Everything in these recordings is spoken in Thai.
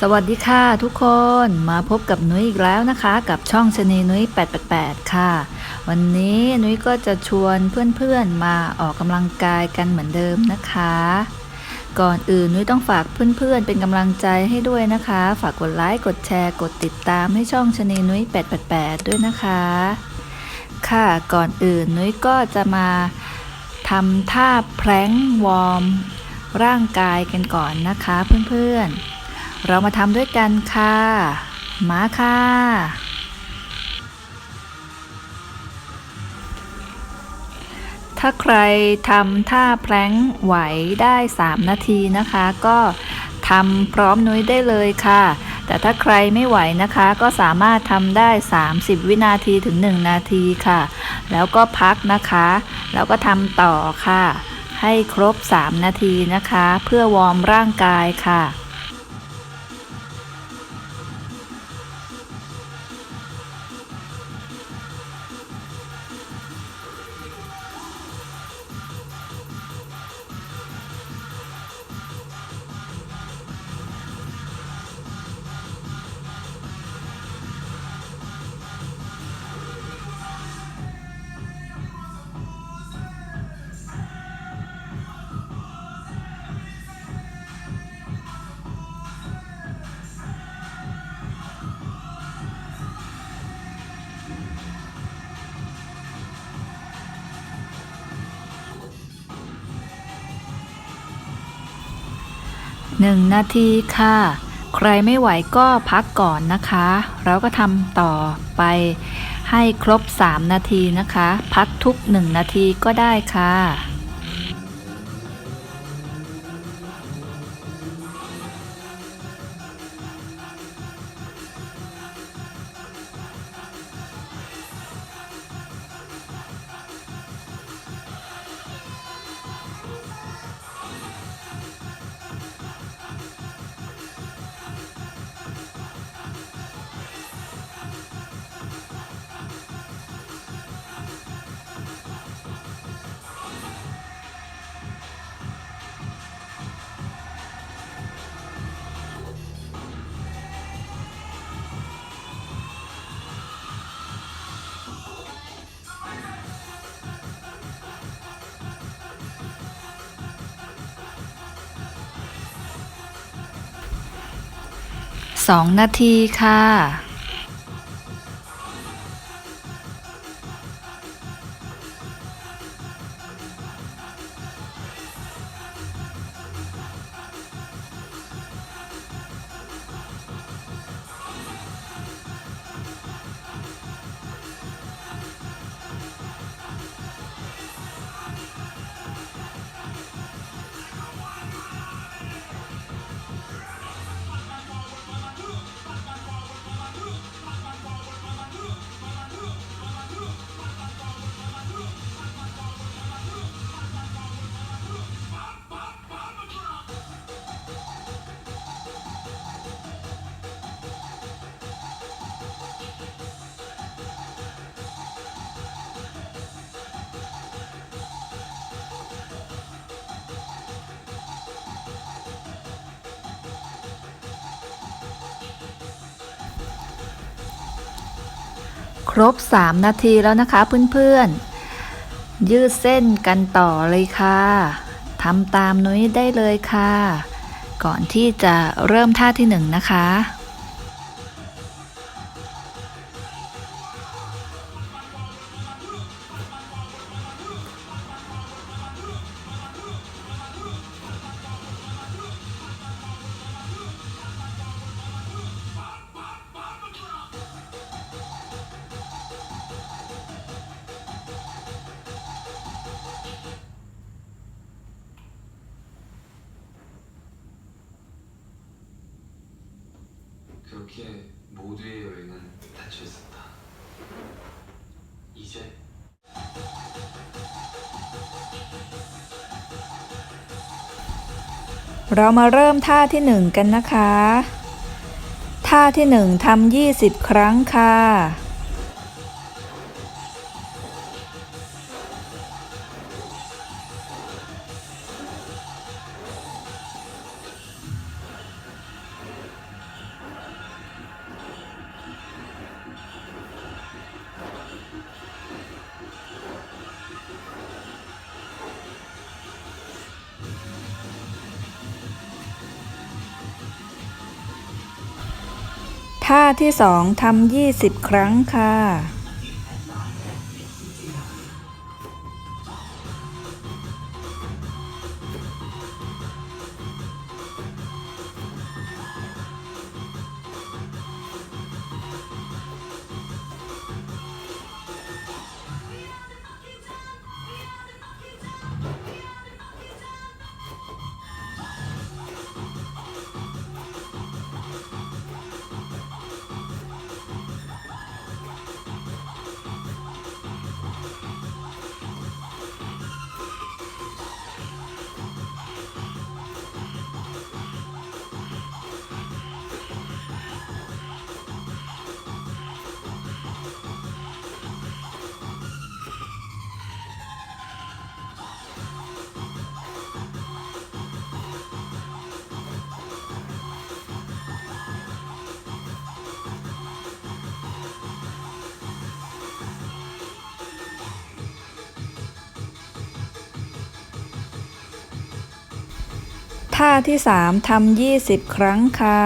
สวัสดีค่ะทุกคนมาพบกับนุ้ยอีกแล้วนะคะ กับช่องชนีนุ้ย 888 ค่ะ วันนี้นุ้ยก็จะชวนเพื่อนๆมาออกกำลังกายกันเหมือนเดิมนะคะ ก่อนอื่นนุ้ยต้องฝากเพื่อนๆเป็นกำลังใจให้ด้วยนะคะ ฝากกดไลค์กดแชร์กดติดตามให้ช่องชนีนุ้ย 888 ด้วยนะคะ ค่ะก่อนอื่นนุ้ยก็จะมาทำท่าแพร้งวอร์มร่างกายกันก่อนนะคะเพื่อนๆ เรามาทำด้วยกันค่ะ มาค่ะ ถ้าใครทำท่าแพร้งไหวได้ 3 นาทีนะคะ ก็ทำพร้อมนุ้ยได้เลยค่ะ แต่ถ้าใครไม่ไหวนะคะ ก็สามารถทำได้ 30 วินาทีถึง 1 นาทีค่ะ แล้วก็พักนะคะ แล้วก็ทำต่อค่ะ ให้ครบ 3 นาทีนะคะ เพื่อวอร์มร่างกายค่ะ หนึ่งนาทีค่ะ ใครไม่ไหวก็พักก่อนนะคะแล้วก็ทำต่อไปให้ครบ 3 นาทีนะคะ พักทุก 1 นาทีก็ได้ค่ะ 2 นาทีค่ะ รบ 3 นาทีแล้วนะคะเพื่อนๆ ยืดเส้นกันต่อเลยค่ะทำตามนุ้ยได้เลยค่ะ ก่อนที่จะเริ่มท่าที่ 1 นะคะ 그렇게 모두의 여행은 닫혀 있었다. 이제 เรามาเริ่มท่าที่ 1 กันนะคะ ท่าที่ 1ทำ20 ครั้งค่ะ ท่าที่สองทำยี่สิบครั้งค่ะ ท่าที่สามทำยี่สิบครั้งค่ะ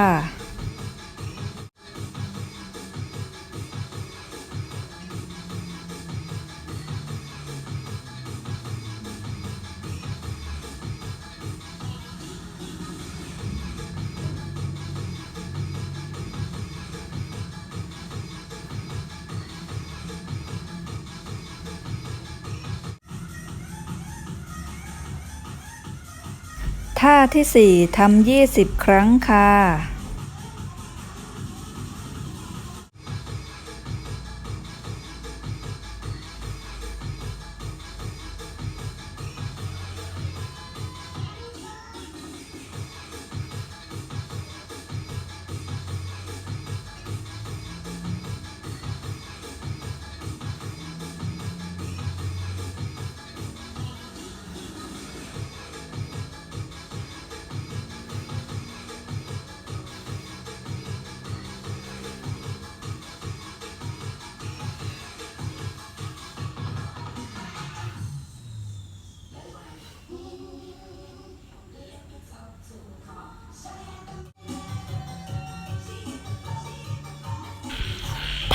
ท่าที่สี่ทำยี่สิบครั้งค่ะ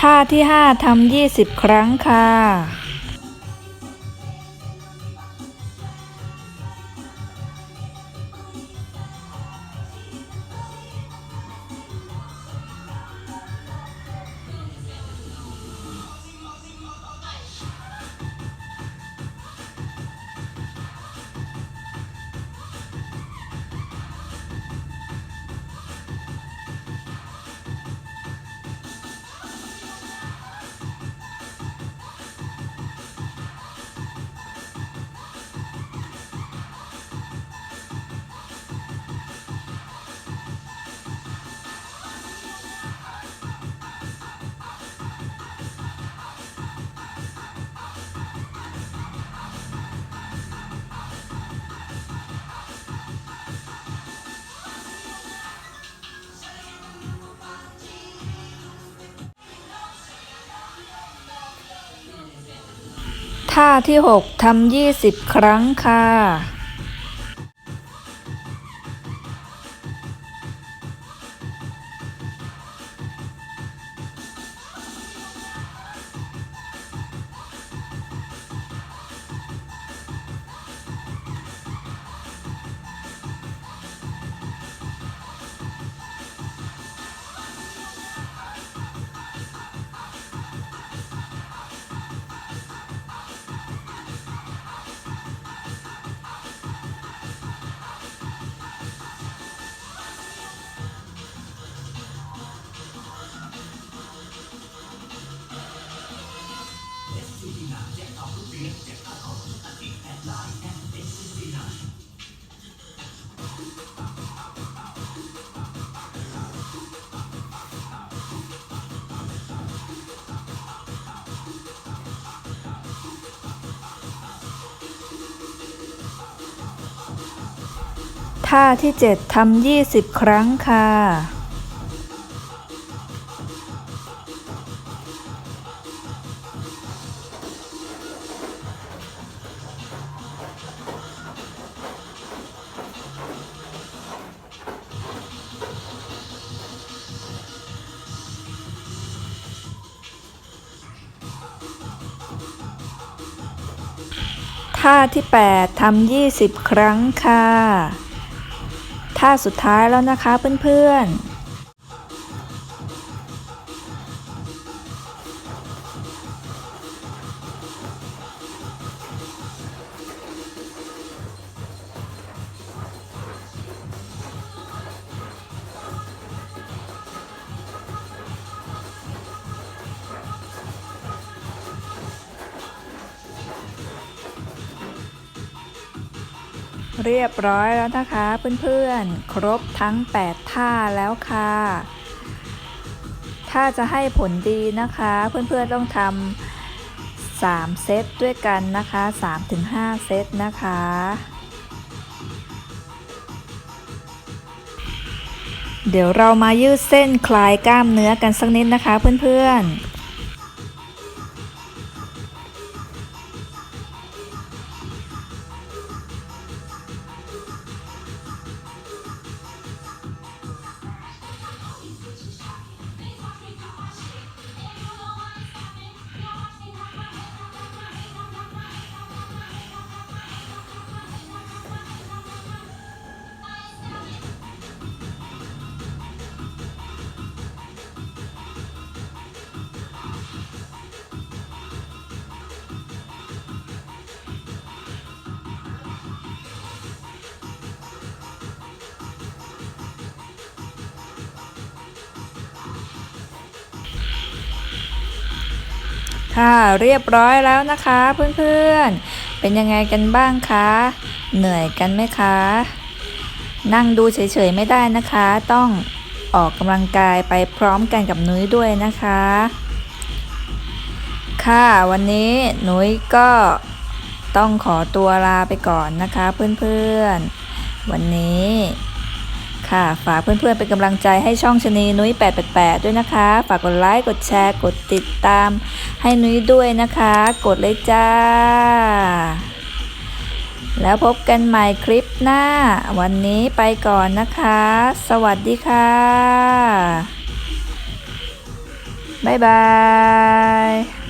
ท่าที่ห้าทำยี่สิบครั้งค่ะ ท่าที่หกทำยี่สิบครั้งค่ะ ท่าที่ 7 ทำ 20 ครั้งค่ะ ท่าที่ 8 ทำ 20 ครั้งค่ะ ท่าสุดท้ายแล้วนะคะเพื่อนๆ เรียบร้อยแล้วนะคะเพื่อนๆ ครบทั้ง 8 ท่าแล้วค่ะ ถ้าจะให้ผลดีนะคะ เพื่อนๆต้องทำ3เซตด้วยกันนะคะ 3-5 เซตนะคะเดี๋ยวเรามายืดเส้นคลายกล้ามเนื้อกันสักนิดนะคะเพื่อนๆ ค่ะเรียบร้อยแล้วนะคะเพื่อนๆ เป็นยังไงกันบ้างคะ เหนื่อยกันไหมคะ นั่งดูเฉยๆไม่ได้นะคะ ต้องออกกำลังกายไปพร้อมกันกับนุ้ยด้วยนะคะ ค่ะวันนี้นุ้ยก็ต้องขอตัวลาไปก่อนนะคะเพื่อนๆ วันนี้ ค่ะ ฝากเพื่อนๆเป็นกำลังใจให้ช่องชะนีนุ้ย 888 ด้วยนะคะ ฝากกดไลค์ กดแชร์ กดติดตาม ให้นุ้ยด้วยนะคะ กดเลยจ้า แล้วพบกันใหม่คลิปหน้า วันนี้ไปก่อนนะคะ สวัสดีค่ะ บ๊ายบาย